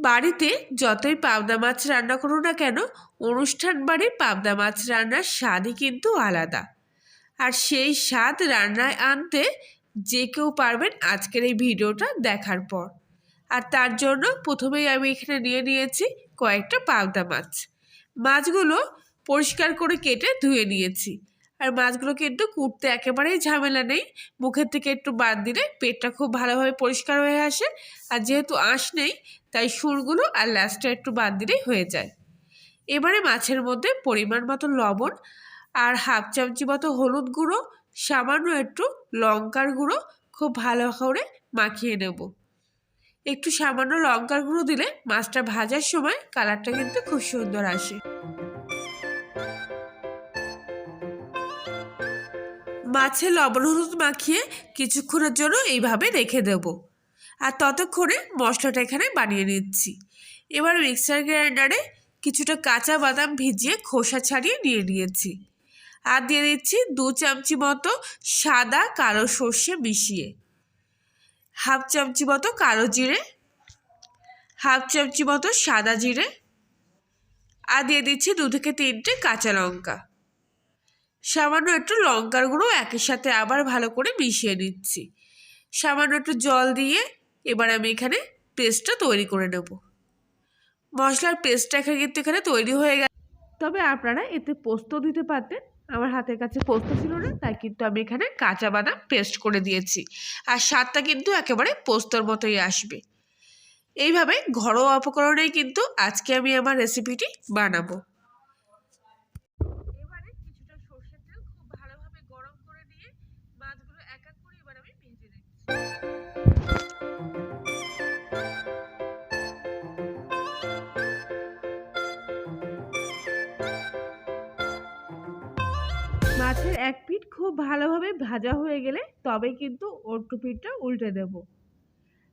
বাড়িতে যতই পাবদা মাছ রান্না করো না কেন, অনুষ্ঠান বাড়ির পাবদা মাছ রান্নার স্বাদই কিন্তু আলাদা। আর সেই স্বাদ রান্নায় আনতে যে কেউ পারবেন আজকের এই ভিডিওটা দেখার পর। আর তার জন্য প্রথমেই আমি এখানে নিয়ে নিয়েছি কয়েকটা পাবদা মাছ। মাছগুলো পরিষ্কার করে কেটে ধুয়ে নিয়েছি। আর মাছগুলো কিন্তু কুটতে একেবারেই ঝামেলা নেই। মুখের থেকে একটু বাদ দিলে পেটটা খুব ভালোভাবে পরিষ্কার হয়ে আসে। আর যেহেতু আঁশ নেই, তাই সুরগুলো আর লাস্টটা একটু বাদ দিলেই হয়ে যায়। এবারে মাছের মধ্যে পরিমাণ মতো লবণ আর হাফ চামচি মতো হলুদ গুঁড়ো, সামান্য একটু লঙ্কার গুঁড়ো খুব ভালো করে মাখিয়ে নেব। একটু সামান্য লঙ্কার গুঁড়ো দিলে মাছটা ভাজার সময় কালারটা কিন্তু খুব সুন্দর আসে। মাছে লবণ হলুদ মাখিয়ে কিছুক্ষণের জন্য এইভাবে রেখে দেব। আর ততক্ষণে মশলাটা এখানে বানিয়ে নিচ্ছি। এবার মিক্সার গ্রাইন্ডারে কিছুটা কাঁচা বাদাম ভিজিয়ে খোসা ছাড়িয়ে নিয়ে নিয়েছি। আর দিয়ে দিচ্ছি দু চামচি মতো সাদা কালো সর্ষে মিশিয়ে। হাফ চামচি মতো কালো জিরে। হাফ চামচি মতো সাদা জিরে। আর দিয়ে দিচ্ছি দু থেকে তিনটে কাঁচা লঙ্কা। সামান্য একটু লঙ্কার গুঁড়ো একের সাথে আবার ভালো করে মিশিয়ে নিচ্ছি। সামান্য একটু জল দিয়ে এবার আমি এখানে পেস্টটা তৈরি করে নেব। মশলার পেস্টটা এখানে কিন্তু এখানে তৈরি হয়ে গেছে। তবে আপনারা এতে পোস্ত দিতে পারতেন। আমার হাতের কাছে পোস্ত ছিল না, তাই কিন্তু আমি এখানে কাঁচা বাদাম পেস্ট করে দিয়েছি। আর স্বাদটা কিন্তু একেবারে পোস্তর মতোই আসবে। এইভাবে ঘরোয়া উপকরণেই কিন্তু আজকে আমি আমার রেসিপিটি বানাবো। মাছের এক পিঠ খুব ভালোভাবে ভাজা হয়ে গেলে তবে কিন্তু অন্য পিঠটা উল্টে দেব।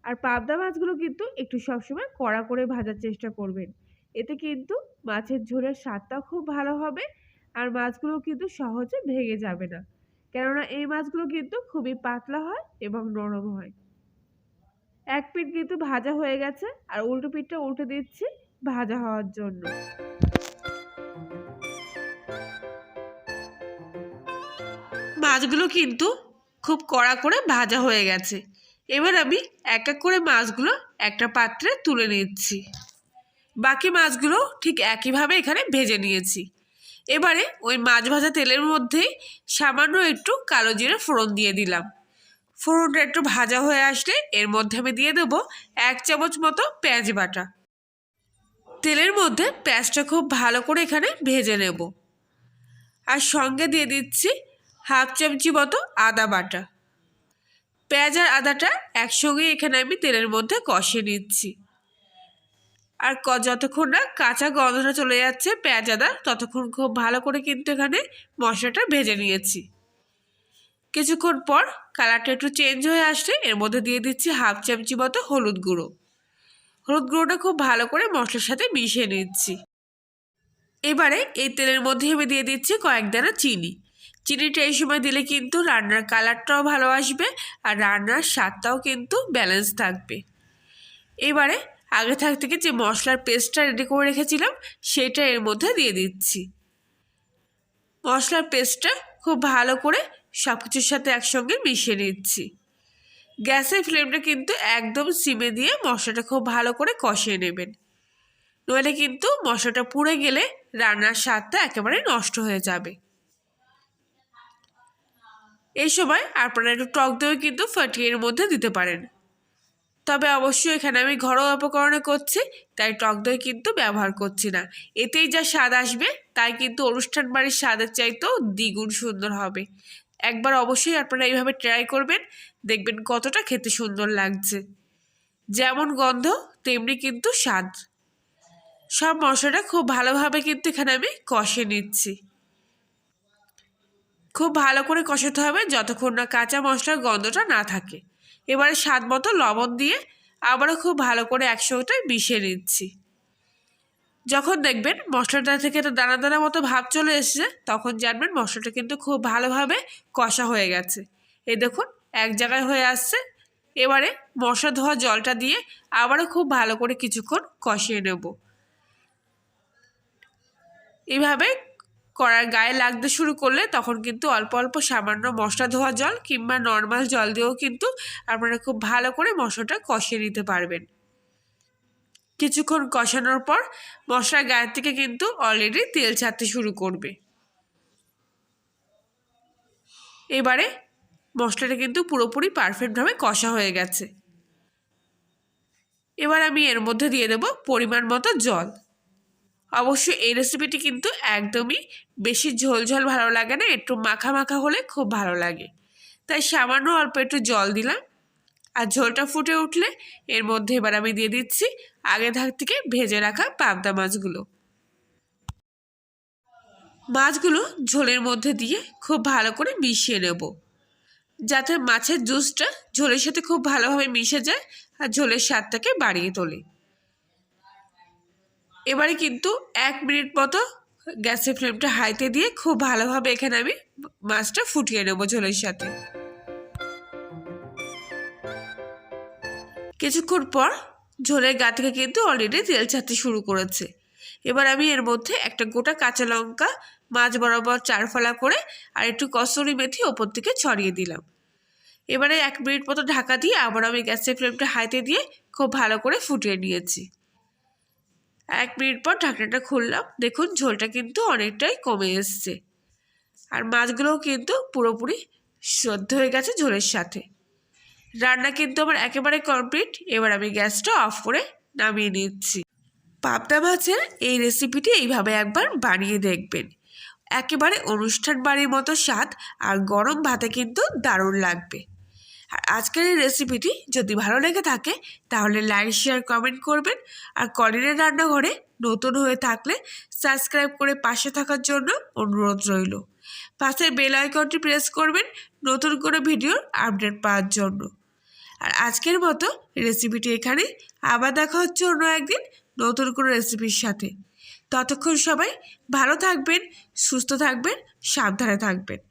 আর পাবদা মাছগুলো কিন্তু একটু সবসময় কড়া করে ভাজার চেষ্টা করবেন। এতে কিন্তু মাছের ঝোলের স্বাদটাও খুব ভালো হবে আর মাছগুলো কিন্তু সহজে ভেঙে যাবে না। কেননা এই মাছগুলো কিন্তু খুবই পাতলা হয় এবং নরম হয়। এক পিঠ কিন্তু ভাজা হয়ে গেছে আর উল্টো পিঠটা উল্টে দিচ্ছি ভাজা হওয়ার জন্য। মাছগুলো কিন্তু খুব কড়া করে ভাজা হয়ে গেছে। এবার আমি এক এক করে মাছগুলো একটা পাত্রে তুলে নিচ্ছি। বাকি মাছগুলো ঠিক একইভাবে এখানে ভেজে নিয়েছি। এবারে ওই মাছ ভাজা তেলের মধ্যেই সামান্য একটু কালো জিরে ফোড়ন দিয়ে দিলাম। ফোড়নটা একটু ভাজা হয়ে আসলে এর মধ্যে আমি দিয়ে দেবো এক চামচ মতো পেঁয়াজ বাটা। তেলের মধ্যে পেঁয়াজটা খুব ভালো করে এখানে ভেজে নেব। আর সঙ্গে দিয়ে দিচ্ছি হাফ চামচি মতো আদা বাটা। পেঁয়াজ আর আদাটা একসঙ্গে এখানে আমি তেলের মধ্যে কষিয়ে নিচ্ছি। আর যতক্ষণ না কাঁচা গন্ধটা চলে যাচ্ছে, পেঁয়াজ, আদা, ততক্ষণ খুব ভালো করে কিন্তু এখানে মশলাটা ভেজে নিয়েছি। কিছুক্ষণ পর কালারটা একটু চেঞ্জ হয়ে আসলে এর মধ্যে দিয়ে দিচ্ছি হাফ চামচি মতো হলুদ গুঁড়ো। হলুদ গুঁড়োটা খুব ভালো করে মশলার সাথে মিশিয়ে নিচ্ছি। এবারে এই তেলের মধ্যে আমি দিয়ে দিচ্ছি কয়েক দানা চিনি। চিনিটা এই সময় দিলে কিন্তু রান্নার কালারটাও ভালো আসবে আর রান্নার স্বাদটাও কিন্তু ব্যালেন্স থাকবে। এবারে আগে থাক থেকে যে মশলার পেস্টটা রেডি করে রেখেছিলাম, সেটা এর মধ্যে দিয়ে দিচ্ছি। মশলার পেস্টটা খুব ভালো করে সব কিছুর সাথে একসঙ্গে মিশিয়ে নিচ্ছি। গ্যাসের ফ্লেমটা কিন্তু একদম সিমে দিয়ে মশলাটা খুব ভালো করে কষিয়ে নেবেন। নইলে কিন্তু মশলাটা পুড়ে গেলে রান্নার স্বাদটা একেবারে নষ্ট হয়ে যাবে। এই সময় আপনারা একটু টক দই কিন্তু ফাটিয়ে এর মধ্যে দিতে পারেন। তবে অবশ্যই এখানে আমি ঘরোয়া উপকরণে করছি, তাই টক দই কিন্তু ব্যবহার করছি না। এতেই যা স্বাদ আসবে, তাই কিন্তু অনুষ্ঠান বাড়ির স্বাদের চাইতেও দ্বিগুণ সুন্দর হবে। একবার অবশ্যই আপনারা এইভাবে ট্রাই করবেন, দেখবেন কতটা খেতে সুন্দর লাগছে। যেমন গন্ধ, তেমনি কিন্তু স্বাদ। সব মশলাটা খুব ভালোভাবে কিন্তু এখানে আমি কষে নিচ্ছি। খুব ভালো করে কষাতে হবে যতক্ষণ না কাঁচা মশলার গন্ধটা না থাকে। এবারে স্বাদ মতো লবণ দিয়ে আবারও খুব ভালো করে একসঙ্গে মিশিয়ে নিচ্ছি। যখন দেখবেন মশলাটা থেকে তো দানা দানা মতো ভাব চলে এসেছে, তখন জানবেন মশলাটা কিন্তু খুব ভালোভাবে কষা হয়ে গেছে। এ দেখুন, এক জায়গায় হয়ে আসছে। এবারে মশলা ধোয়া জলটা দিয়ে আবারও খুব ভালো করে কিছুক্ষণ কষিয়ে নেব। এইভাবে কড়ার গায়ে লাগতে শুরু করলে তখন কিন্তু অল্প অল্প সামান্য মশলা ধোয়া জল কিংবা নর্মাল জল দিয়েও কিন্তু আপনারা খুব ভালো করে মশলাটা কষিয়ে নিতে পারবেন। কিছুক্ষণ কষানোর পর মশলার গায়ের থেকে কিন্তু অলরেডি তেল ছাড়তে শুরু করবে। এবারে মশলাটা কিন্তু পুরোপুরি পারফেক্টভাবে কষা হয়ে গেছে। এবার আমি এর মধ্যে দিয়ে দেব পরিমাণ মতো জল। অবশ্যই এই রেসিপিটি কিন্তু একদমই বেশি ঝোল ঝোল ভালো লাগে না, একটু মাখা মাখা হলে খুব ভালো লাগে। তাই সামান্য অল্প একটু জল দিলাম। আর ঝোলটা ফুটে উঠলে এর মধ্যে এবার আমি দিয়ে দিচ্ছি আগে থাক থেকে ভেজে রাখা পাবদা মাছগুলো। মাছগুলো ঝোলের মধ্যে দিয়ে খুব ভালো করে মিশিয়ে নেব। যাতে মাছের জুসটা ঝোলের সাথে খুব ভালোভাবে মিশে যায় আর ঝোলের স্বাদটাকে বাড়িয়ে তোলে। এবারে কিন্তু এক মিনিট মতো গ্যাসের ফ্লেমটা হাইতে দিয়ে খুব ভালোভাবে এখানে আমি মাছটা ফুটিয়ে নেব ঝোলের সাথে। কিছুক্ষণ পর ঝোলের গা থেকে কিন্তু অলরেডি তেল ছাড়তে শুরু করেছে। এবার আমি এর মধ্যে একটা গোটা কাঁচা লঙ্কা, মাছ বরাবর চারফলা করে আর একটু কসুরি মেথি ওপর থেকে ছড়িয়ে দিলাম। এবারে এক মিনিট মতো ঢাকা দিয়ে আবার আমি গ্যাসের ফ্লেমটা হাইতে দিয়ে খুব ভালো করে ফুটিয়ে নিয়েছি। এক মিনিট পর ঢাকনাটা খুললাম। দেখুন, ঝোলটা কিন্তু অনেকটাই কমে এসছে। আর মাছগুলোও কিন্তু পুরোপুরি সদ্য হয়ে গেছে ঝোলের সাথে। রান্না কিন্তু আমার একেবারে কমপ্লিট। এবার আমি গ্যাসটা অফ করে নামিয়ে নিচ্ছি। পাবদা মাছের এই রেসিপিটি এইভাবে একবার বানিয়ে দেখবেন। একেবারে অনুষ্ঠান বাড়ির মতো স্বাদ আর গরম ভাতে কিন্তু দারুণ লাগবে। আর আজকের এই রেসিপিটি যদি ভালো লেগে থাকে, তাহলে লাইক শেয়ার কমেন্ট করবেন। আর কলিনের রান্নাঘরে নতুন হয়ে থাকলে সাবস্ক্রাইব করে পাশে থাকার জন্য অনুরোধ রইল। পাশের বেল আইকনটি প্রেস করবেন নতুন করে ভিডিওর আপডেট পাওয়ার জন্য। আর আজকের মতো রেসিপিটি এখানে। আবার দেখা হচ্ছে অন্য একদিন নতুন কোনো রেসিপির সাথে। ততক্ষণ সবাই ভালো থাকবেন, সুস্থ থাকবেন, সাবধানে থাকবেন।